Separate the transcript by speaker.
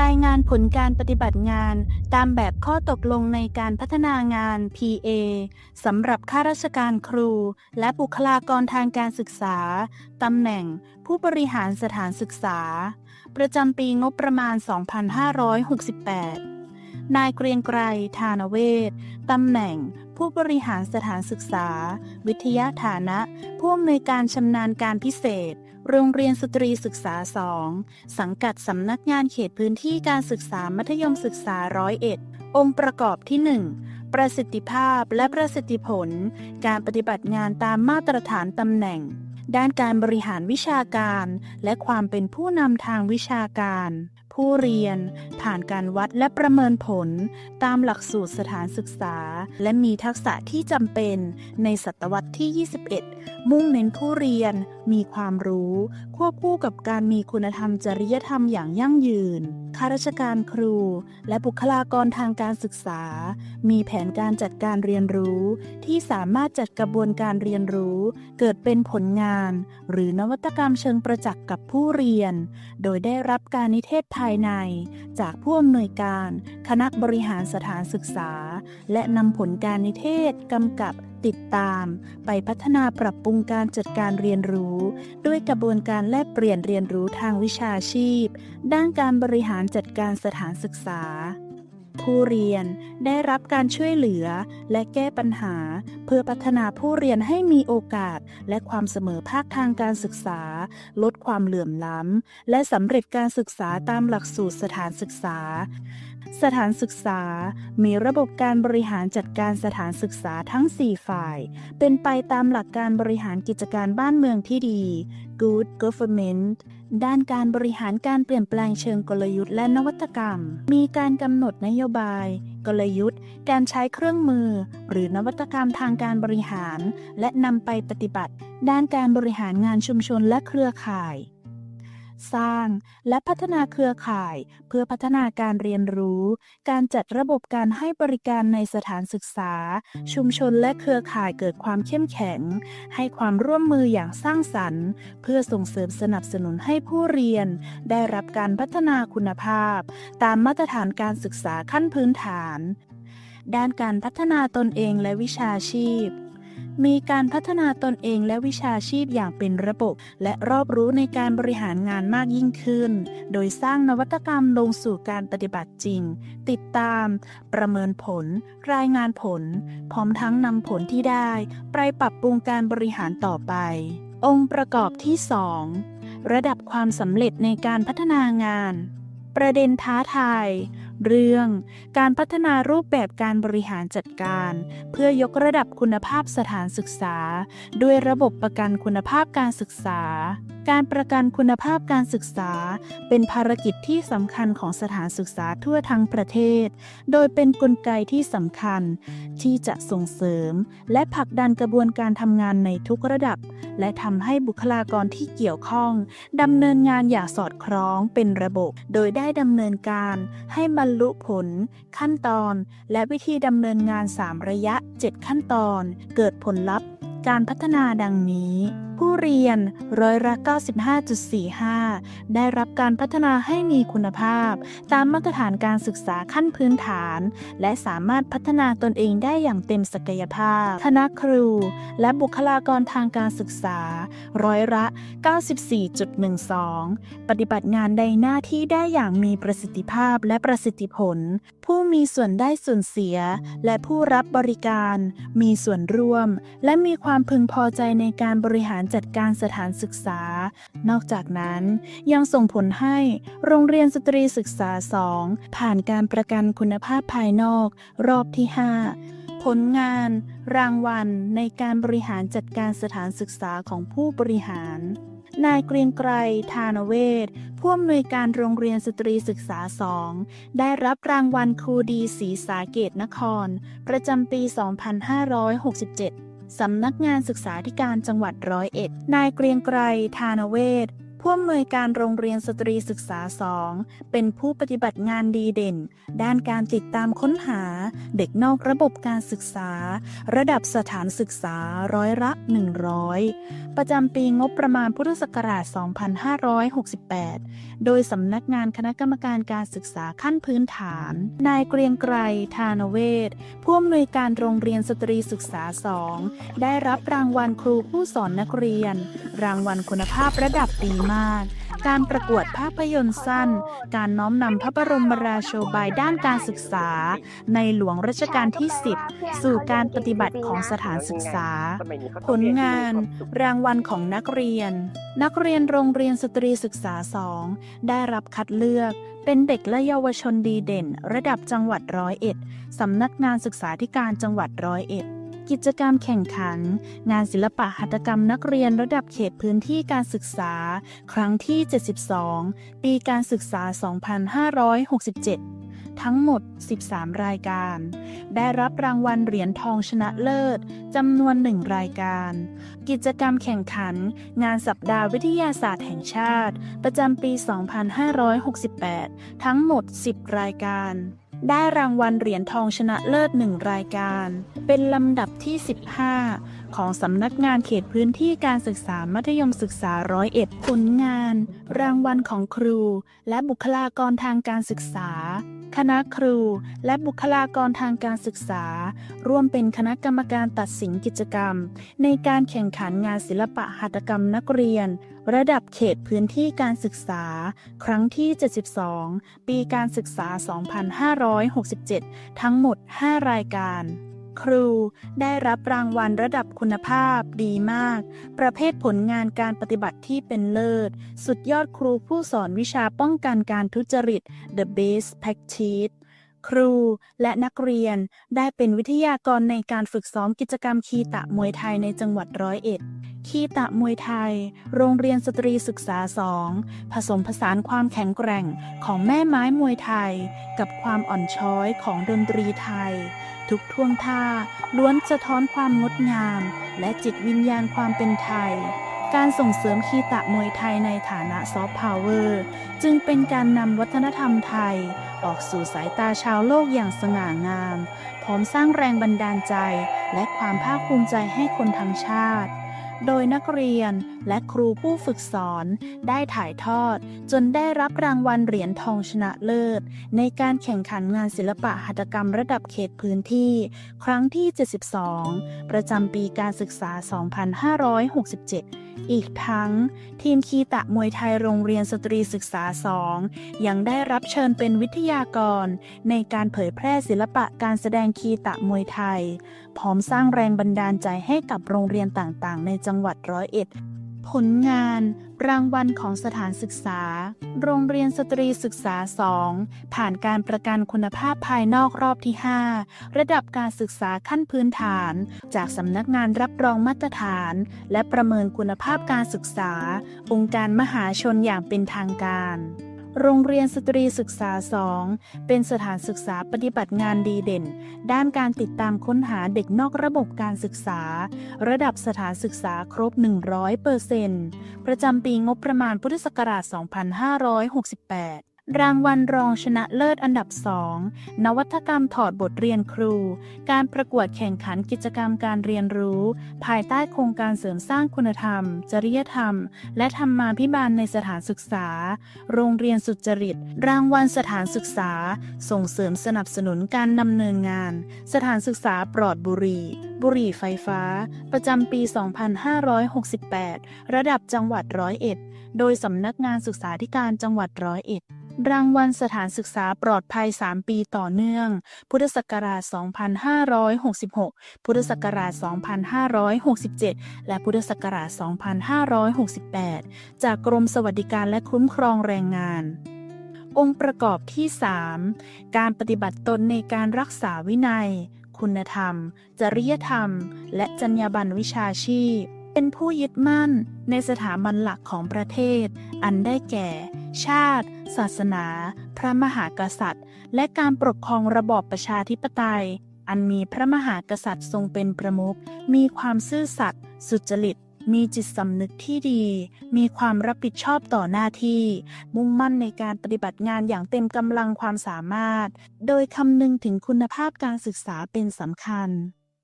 Speaker 1: รายงานผลการปฏิบัติงานตามแบบข้อตกลงในการพัฒนางาน PA สำหรับข้าราชการครู และบุคลากรทางการศึกษา ตำแหน่งผู้บริหารสถานศึกษา ประจำปีงบประมาณ 2568 นายเกรียงไกร ธานเวศตำแหน่ง ผู้บริหารสถานศึกษา วิทยาฐานะ ผู้อำนวยการชำนาญการพิเศษ โรงเรียนสตรีศึกษา2สังกัดสำนักงานเขตพื้นที่การศึกษามัธยมศึกษาร้อยเอ็ดองค์ประกอบที่ 1 ประสิทธิภาพและประสิทธิผล การปฏิบัติงานตามมาตรฐานตำแหน่ง ด้านการบริหารวิชาการ และความเป็นผู้นำทางวิชาการ ผู้เรียน ผ่านการวัดและประเมินผล ตามหลักสูตรสถานศึกษา และมีทักษะที่จำเป็นในศตวรรษที่ 21 มุ่งเน้นผู้เรียนมีความรู้ ควบคู่กับการมีคุณธรรมจริยธรรมอย่างยั่งยืน ข้าราชการครู และบุคลากรทางการศึกษา มีแผนการจัดการเรียนรู้ ที่สามารถจัดกระบวนการเรียนรู้ เกิดเป็นผลงาน หรือนวัตกรรมเชิงประจักษ์กับผู้เรียน โดยได้รับการนิเทศภายใน จากผู้อำนวยการ คณะบริหารสถานศึกษา และนำผลการนิเทศกำกับ ติดตาม ไปพัฒนาปรับปรุงการจัดการเรียนรู้ ด้วยกระบวนการแลกเปลี่ยนเรียนรู้ทางวิชาชีพ ด้านการบริหารจัดการสถานศึกษา ผู้เรียนได้รับการช่วยเหลือและแก้ปัญหา เพื่อพัฒนาผู้เรียนให้มีโอกาส และความเสมอภาคทางการศึกษา ลดความเหลื่อมล้ำ และสำเร็จการศึกษาตามหลักสูตรสถานศึกษา สถานศึกษา มีระบบการบริหารจัดการสถานศึกษาทั้ง 4 ฝ่าย เป็นไปตามหลักการบริหารกิจการบ้านเมืองที่ดี Good Government ด้านการบริหารการเปลี่ยนแปลงเชิงกลยุทธ์และนวัตกรรม มีการกำหนดนโยบาย กลยุทธ์ การใช้เครื่องมือ หรือนวัตกรรมทางการบริหาร และนำไปปฏิบัติ ด้านการบริหารงานชุมชนและเครือข่าย สร้าง และพัฒนาเครือข่าย เพื่อพัฒนาการเรียนรู้ การจัดระบบการให้บริการในสถานศึกษา ชุมชนและเครือข่ายเกิดความเข้มแข็ง ให้ความร่วมมืออย่างสร้างสรรค์ เพื่อส่งเสริมสนับสนุนให้ผู้เรียน ได้รับการพัฒนาคุณภาพ ตามมาตรฐานการศึกษาขั้นพื้นฐาน ด้านการพัฒนาตนเองและวิชาชีพ มีการพัฒนาตนเองและวิชาชีพอย่างเป็นระบบ และรอบรู้ในการบริหารงานมากยิ่งขึ้น โดยสร้างนวัตกรรมลงสู่การปฏิบัติจริง ติดตาม ประเมินผล รายงานผล พร้อมทั้งนำผลที่ได้ ไปปรับปรุงการบริหารต่อไป องค์ประกอบที่ 2 ระดับความสำเร็จในการพัฒนางาน ประเด็นท้าทาย เรื่องการพัฒนารูปแบบการบริหารจัดการ เพื่อยกระดับคุณภาพสถานศึกษา ด้วยระบบประกันคุณภาพการศึกษา การประกันคุณภาพการศึกษา เป็นภารกิจที่สำคัญของสถานศึกษาทั่วทั้งประเทศ โดยเป็นกลไกที่สำคัญ ที่จะส่งเสริม และผลักดันกระบวนการทำงานในทุกระดับ และทำให้บุคลากรที่เกี่ยวข้องดำเนินงานอย่างสอดคล้องเป็นระบบ โดยได้ดำเนินการให้บรรลุผล ขั้นตอน และวิธีดำเนินงาน 3 ระยะ 7 ขั้นตอน เกิดผลลัพธ์ การพัฒนาดังนี้ ผู้เรียนร้อยละ95.45 ได้รับการพัฒนาให้มีคุณภาพ ตามมาตรฐานการศึกษาขั้นพื้นฐาน และสามารถพัฒนาตนเองได้อย่างเต็มศักยภาพ คณะครู และบุคลากรทางการศึกษา ร้อยละ 94.12 ปฏิบัติงานในหน้าที่ได้อย่างมีประสิทธิภาพและประสิทธิผล ผู้มีส่วนได้ส่วนเสีย และผู้รับบริการ มีส่วนร่วม และมีความพึงพอใจในการบริหารจัดการสถานศึกษา นอกจากนั้นยังส่งผลให้โรงเรียนสตรีศึกษา 2 ผ่านการประกันคุณภาพภายนอกรอบที่ 5ผลงาน รางวัลในการบริหารจัดการสถานศึกษาของผู้บริหาร นายเกรียงไกรธานเวศผู้อำนวยการโรงเรียนสตรีศึกษา 2 ได้รับรางวัลครูดีศรีสาเกตนคร ประจำปี 2567 สำนักงานศึกษาธิการจังหวัดร้อยเอ็ด นายเกรียงไกร ธานเวศ ผู้อำนวยการโรงเรียนสตรีศึกษา 2 เป็นผู้ปฏิบัติงานดีเด่น ด้านการติดตามค้นหา เด็กนอกระบบการศึกษา ระดับสถานศึกษาร้อยละ 100 ประจำปีงบประมาณพุทธศักราช 2568 โดยสำนักงานคณะกรรมการการศึกษาขั้นพื้นฐาน นายเกรียงไกร ทานเวศผู้อำนวยการโรงเรียนสตรีศึกษา 2 ได้รับรางวัลครูผู้สอนนักเรียน รางวัลคุณภาพระดับดีมากการประกวดภาพยนตร์สั้น การน้อมนำพระบรมราโชบายด้านการศึกษา ในหลวงรัชกาลที่ 10 สู่การปฏิบัติของสถานศึกษา ผลงาน รางวัลของนักเรียน นักเรียนโรงเรียนสตรีศึกษา 2 ได้รับคัดเลือกเป็นเด็กและเยาวชนดีเด่น ระดับจังหวัดร้อยเอ็ดสำนักงานศึกษาธิการจังหวัดร้อยเอ็ด กิจกรรมแข่งขัน งานศิลปะหัตถกรรมนักเรียนระดับเขตพื้นที่การศึกษา ครั้งที่ 72 ปีการศึกษา 2567 ทั้งหมด 13 รายการ ได้รับรางวัลเหรียญทองชนะเลิศจำนวนหนึ่งรายการ กิจกรรมแข่งขัน งานสัปดาห์วิทยาศาสตร์แห่งชาติ ประจำปี 2568 ทั้งหมด 10 รายการ ได้รางวัลเหรียญทองชนะเลิศหนึ่งรายการ เป็นลำดับที่ 15 ของสำนักงานเขตพื้นที่การศึกษามัธยมศึกษาร้อยเอ็ดผลงาน รางวัลของครู และบุคลากรทางการศึกษา คณะครู และบุคลากรทางการศึกษา ร่วมเป็นคณะกรรมการตัดสินกิจกรรม ในการแข่งขันงานศิลปะหัตถกรรมนักเรียน ระดับเขตพื้นที่การศึกษา ครั้งที่ 72 ปีการศึกษา 2567 ทั้งหมด 5 รายการ ครูได้รับรางวัลระดับคุณภาพดีมาก ประเภทผลงานการปฏิบัติที่เป็นเลิศ สุดยอดครูผู้สอนวิชาป้องกันการทุจริต The Best Practice ครูและนักเรียนได้เป็นวิทยากรในการฝึกซ้อมกิจกรรมคีตะมวยไทยในจังหวัดร้อยเอ็ด คีตะมวยไทย โรงเรียนสตรีศึกษาสองผสมผสานความแข็งแกร่งของแม่ไม้มวยไทย กับความอ่อนช้อยของดนตรีไทย ทุกท่วงท่าล้วนสะท้อนความงดงาม และจิตวิญญาณความเป็นไทย การส่งเสริมคีตะมวยไทยในฐานะซอฟต์พาวเวอร์จึงเป็นการนำวัฒนธรรมไทย ออกสู่สายตาชาวโลกอย่างสง่างาม พร้อมสร้างแรงบันดาลใจ และความภาคภูมิใจให้คนทั้งชาติ โดยนักเรียนและครูผู้ฝึกสอนได้ถ่ายทอด จนได้รับรางวัลเหรียญทองชนะเลิศ ในการแข่งขันงานศิลปะหัตถกรรมระดับเขตพื้นที่ ครั้งที่ 72 ประจำปีการศึกษา 2567อีกทั้ง ทีมคีตะมวยไทยโรงเรียนสตรีศึกษา 2 ยังได้รับเชิญเป็นวิทยากร ในการเผยแพร่ศิลปะการแสดงคีตะมวยไทย พร้อมสร้างแรงบันดาลใจให้กับโรงเรียนต่างๆ ในจังหวัดร้อยเอ็ด ผลงาน รางวัลของสถานศึกษา โรงเรียนสตรีศึกษา 2 ผ่านการประกันคุณภาพภายนอกรอบที่ 5 ระดับการศึกษาขั้นพื้นฐาน จากสำนักงานรับรองมาตรฐาน และประเมินคุณภาพการศึกษา องค์การมหาชนอย่างเป็นทางการ โรงเรียนสตรีศึกษา 2 เป็นสถานศึกษาปฏิบัติงานดีเด่น ด้านการติดตามค้นหาเด็กนอกระบบการศึกษา ระดับสถานศึกษาครบ 100เปอร์เซ็นต์ประจำปีงบประมาณพุทธศักราช 2568 รางวัลรองชนะเลิศอันดับ2นวัตกรรมถอดบทเรียนครู การประกวดแข่งขันกิจกรรมการเรียนรู้ ภายใต้โครงการเสริมสร้างคุณธรรม จริยธรรม และธรรมาภิบาลในสถานศึกษา โรงเรียนสุจริต รางวัลสถานศึกษา ส่งเสริมสนับสนุนการดำเนินงาน สถานศึกษาปลอดบุหรี่ บุหรี่ไฟฟ้า ประจำปี 2568 ระดับจังหวัดร้อยเอ็ด โดยสำนักงานศึกษาธิการจังหวัดร้อยเอ็ด รางวัลสถานศึกษาปลอดภัย 3 ปีต่อเนื่อง พุทธศักราช 2566 พุทธศักราช 2567 และพุทธศักราช 2568 จากกรมสวัสดิการและคุ้มครองแรงงานองค์ประกอบที่ 3 การปฏิบัติตนในการรักษาวินัย คุณธรรม จริยธรรม และจรรยาบรรณวิชาชีพ เป็นผู้ยึดมั่นในสถาบันหลักของประเทศ อันได้แก่ ชาติ ศาสนา พระมหากษัตริย์ และการปกครองระบอบประชาธิปไตย อันมีพระมหากษัตริย์ทรงเป็นประมุขมีความซื่อสัตย์สุจริต มีจิตสำนึกที่ดี มีความรับผิดชอบต่อหน้าที่ มุ่งมั่นในการปฏิบัติงานอย่างเต็มกำลังความสามารถ โดยคำนึงถึงคุณภาพการศึกษาเป็นสำคัญ